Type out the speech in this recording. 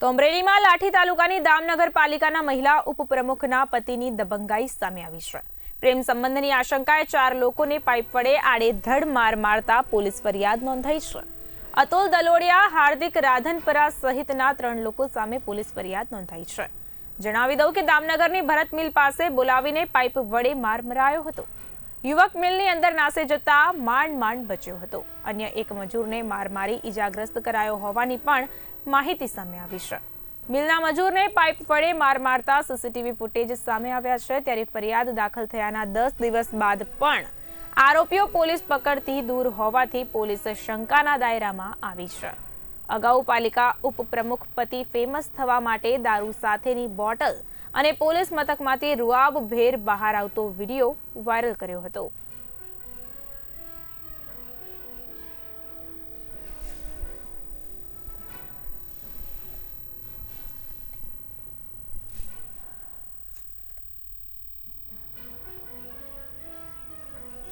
તો અમરેલીમાં લાઠી તાલુકાની દામનગર પાલિકાના મહિલા ઉપપ્રમુખના પતિની દબંગાઈ સામે આવી છે. પ્રેમ સંબંધની આશંકાએ ચાર લોકોને પાઇપ વડે આડેધડ માર મારતા પોલીસ ફરિયાદ નોંધાઈ છે. અતુલ દલોડિયા, હાર્દિક રાધનપરા સહિતના ત્રણ લોકો સામે પોલીસ ફરિયાદ નોંધાઈ છે. જણાવી દઉં કે દામનગરની ભરત મિલ પાસે બોલાવીને પાઇપ વડે માર મરાયો હતો. યુવક મિલની અંદર નાસે જતા માંડ માંડ બચ્યો હતો. અન્ય એક મજૂરને માર મારી ઈજાગ્રસ્ત કરાયો હોવાની પણ માહિતી સામે આવી છે. મિલના મજૂરને પાઇપ વડે માર મારતા સીસીટીવી ફૂટેજ સામે આવ્યા છે. ત્યારે ફરિયાદ દાખલ થયાના દસ દિવસ બાદ પણ આરોપીઓ પોલીસ પકડથી દૂર હોવાથી પોલીસ શંકાના દાયરામાં આવી છે. અગાઉ પાલિકા ઉપપ્રમુખ પતિ ફેમસ થવા માટે દારૂ સાથેની બોટલ અને પોલીસ મથકમાંથી રૂઆબ ભેર બહાર આવતો વીડિયો વાયરલ કર્યો હતો.